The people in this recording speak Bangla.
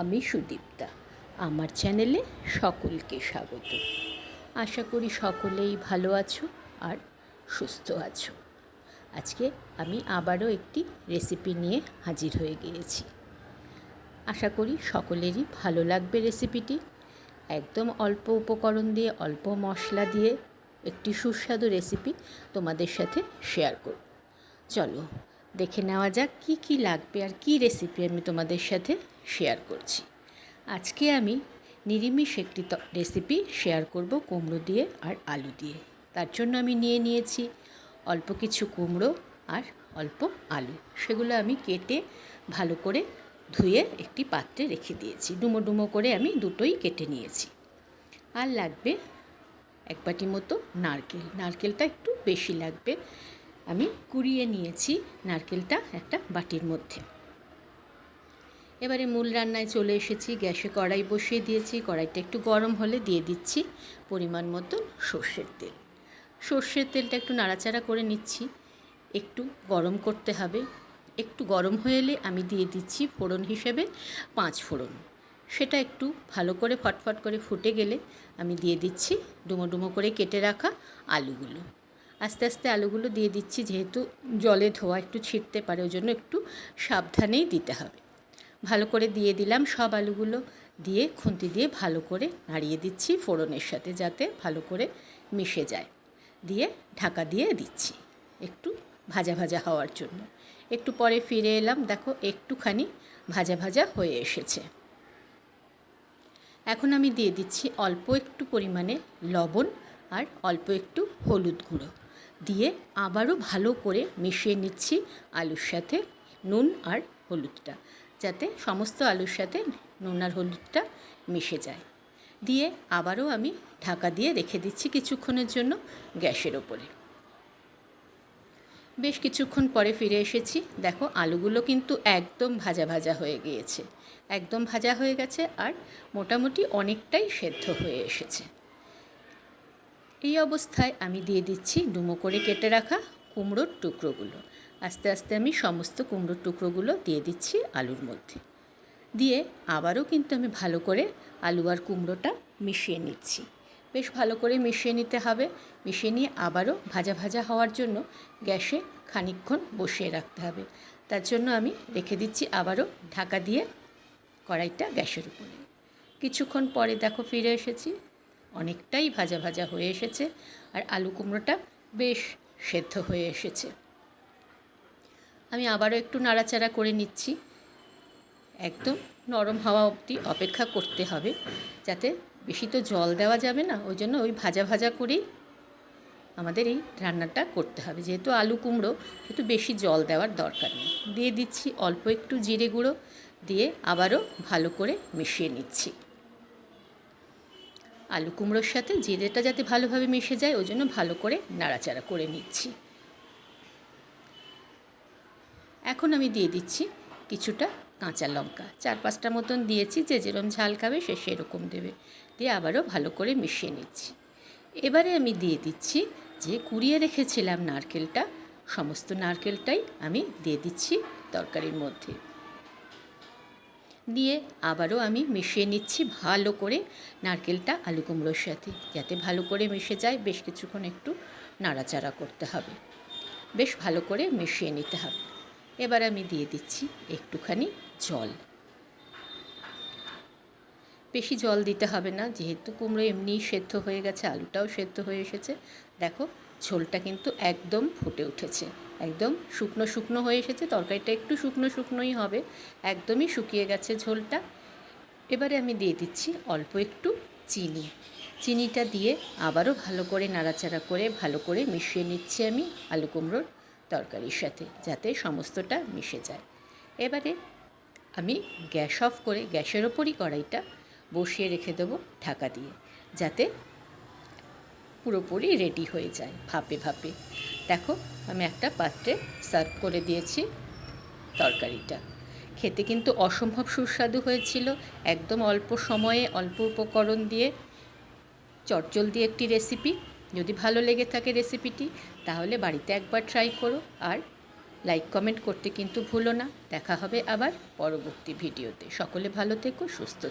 আমি সুদীপ্তা। আমার চ্যানেলে সকলকে স্বাগত। আশা করি সকলেই ভালো আছো আর সুস্থ আছো। আজকে আমি আবারও একটি রেসিপি নিয়ে হাজির হয়ে গিয়েছি। আশা করি সকলেরই ভালো লাগবে রেসিপিটি। একদম অল্প উপকরণ দিয়ে, অল্প মশলা দিয়ে একটি সুস্বাদু রেসিপি তোমাদের সাথে শেয়ার করব। চলো, দেখে নেওয়া যাক কী কী লাগবে আর কী রেসিপি আমি তোমাদের সাথে শেয়ার করছি। আজকে আমি নিরামিষ একটি রেসিপি শেয়ার করব কুমড়ো দিয়ে আর আলু দিয়ে। তার জন্য আমি নিয়ে নিয়েছি অল্প কিছু কুমড়ো আর অল্প আলু। সেগুলো আমি কেটে ভালো করে ধুয়ে একটি পাত্রে রেখে দিয়েছি। ডুমো ডুমো করে আমি দুটোই কেটে নিয়েছি। আর লাগবে এক বাটি মতো নারকেল। নারকেলটা একটু বেশি লাগবে। আমি কুড়িয়ে নিয়েছি নারকেলটা একটা বাটির মধ্যে। এবারে মূল রান্নায় চলে এসেছি, গ্যাসে কড়াই বসিয়ে দিয়েছি, কড়াইটা একটু গরম হলে দিয়ে দিচ্ছি পরিমাণ মতন সর্ষের তেল। সর্ষের তেলটা একটু নাড়াচাড়া করে নিচ্ছি, একটু গরম করতে হবে। একটু গরম হয়ে এলে আমি দিয়ে দিচ্ছি ফোড়ন হিসেবে পাঁচ ফোড়ন। সেটা একটু ভালো করে ফটফট করে ফুটে গেলে আমি দিয়ে দিচ্ছি ডুমো ডুমো করে কেটে রাখা আলুগুলো। আস্তে আস্তে আলুগুলো দিয়ে দিচ্ছি, যেহেতু জলে ধোয়া একটু ছিটতে পারে, ওই জন্য একটু সাবধানেই দিতে হবে। ভালো করে দিয়ে দিলাম সব আলুগুলো দিয়ে, খুন্তি দিয়ে ভালো করে নাড়িয়ে দিচ্ছি ফোড়নের সাথে যাতে ভালো করে মিশে যায়। দিয়ে ঢাকা দিয়ে দিচ্ছি একটু ভাজা ভাজা হওয়ার জন্য। একটু পরে ফিরে এলাম, দেখো একটুখানি ভাজা ভাজা হয়ে এসেছে। এখন আমি দিয়ে দিচ্ছি অল্প একটু পরিমাণে লবণ আর অল্প একটু হলুদ গুঁড়ো। দিয়ে আবারও ভালো করে মিশিয়ে নিচ্ছি আলুর সাথে নুন আর হলুদটা। যাতে সমস্ত আলুর সাথে নুন আর হলুদটা মিশে যায়। দিয়ে আবারও আমি ঢাকা দিয়ে রেখে দিচ্ছি কিছুক্ষণের জন্য গ্যাসের ওপরে। বেশ কিছুক্ষণ পরে ফিরে এসেছি। দেখো, আলুগুলো কিন্তু একদম ভাজা ভাজা হয়ে গিয়েছে। একদম ভাজা হয়ে গেছে আর মোটামুটি অনেকটাই সেদ্ধ হয়ে এসেছে। এই অবস্থায় আমি দিয়ে দিচ্ছি ডুমো করে কেটে রাখা কুমড়োর টুকরোগুলো। আস্তে আস্তে আমি সমস্ত কুমড়োর টুকরোগুলো দিয়ে দিচ্ছি আলুর মধ্যে। দিয়ে আবারও কিন্তু আমি ভালো করে আলু আর কুমড়োটা মিশিয়ে নিচ্ছি। বেশ ভালো করে মিশিয়ে নিতে হবে। মিশিয়ে নিয়ে আবারও ভাজা ভাজা হওয়ার জন্য গ্যাসে খানিকক্ষণ বসিয়ে রাখতে হবে। তার জন্য আমি রেখে দিচ্ছি আবারও ঢাকা দিয়ে কড়াইটা গ্যাসের উপরে। কিছুক্ষণ পরে দেখো ফিরে এসেছি। অনেকটাই ভাজা ভাজা হয়ে এসেছে। আর আলু কুমড়োটা বেশ সেদ্ধ হয়ে এসেছে। আমি আবারও একটু নাড়াচাড়া করে নিচ্ছি। একদম নরম হওয়া অবধি অপেক্ষা করতে হবে, যাতে বেশি তো জল দেওয়া যাবে না, ওই জন্য ওই ভাজা ভাজা করেই আমাদের এই রান্নাটা করতে হবে। যেহেতু আলু কুমড়ো একটু বেশি জল দেওয়ার দরকার নেই। দিয়ে দিচ্ছি অল্প একটু জিরে গুঁড়ো, দিয়ে আবারও ভালো করে মিশিয়ে নিচ্ছি। আলু কুমড়োর সাথে জিরেটা যাতে ভালোভাবে মিশে যায়, ওই জন্য ভালো করে নাড়াচাড়া করে নিচ্ছি। এখন আমি দিয়ে দিচ্ছি কিছুটা কাঁচা লঙ্কা। চার পাঁচটা মতন দিয়েছি, যে যেরকম ঝাল খাবে সে সেরকম দেবে। দিয়ে আবারও ভালো করে মিশিয়ে নিচ্ছি। এবারে আমি দিয়ে দিচ্ছি যে কুড়িয়ে রেখেছিলাম নারকেলটা, সমস্ত নারকেলটাই আমি দিয়ে দিচ্ছি তরকারির মধ্যে। দিয়ে আবারও আমি মিশিয়ে নিচ্ছি ভালো করে নারকেলটা আলু কুমড়োর সাথে, যাতে ভালো করে মিশে যায়, বেশ কিছুক্ষণ একটু নাড়াচাড়া করতে হবে। বেশ ভালো করে মিশিয়ে নিতে হবে। এবার আমি দিয়ে দিচ্ছি একটুখানি জল। বেশি জল দিতে হবে না, যেহেতু কুমড়ো এমনিই সেদ্ধ হয়ে গেছে, আলুটাও সেদ্ধ হয়ে এসেছে। দেখো, ঝোলটা কিন্তু একদম ফুটে উঠেছে, একদম শুকনো শুকনো হয়ে এসেছে। তরকারিটা একটু শুকনো শুকনোই হবে, একদমই শুকিয়ে গেছে ঝোলটা। এবারে আমি দিয়ে দিচ্ছি অল্প একটু চিনি। চিনিটা দিয়ে আবারও ভালো করে নাড়াচাড়া করে, ভালো করে মিশিয়ে নিচ্ছি আমি আলু কুমড়োর তরকারির সাথে যাতে সমস্তটা মিশে যায়। এবারে আমি গ্যাস অফ করে গ্যাসের ওপরই কড়াইটা বসিয়ে রেখে দেবো ঢাকা দিয়ে, যাতে পুরোপুরি রেডি হয়ে যায় ভাপে ভাপে। দেখো, আমি একটা পাত্রে সার্ভ করে দিয়েছি তরকারিটা। খেতে কিন্তু অসম্ভব সুস্বাদু হয়েছিল, একদম অল্প সময়ে, অল্প উপকরণ দিয়ে চটজল দিয়ে একটি রেসিপি যদি ভালো লেগে থাকে রেসিপিটি, তাহলে বাড়িতে একবার ট্রাই করো আর লাইক কমেন্ট করতে কিন্তু ভুলো না। দেখা হবে আবার পরবর্তী ভিডিওতে সকলে ভালো থেকো, সুস্থ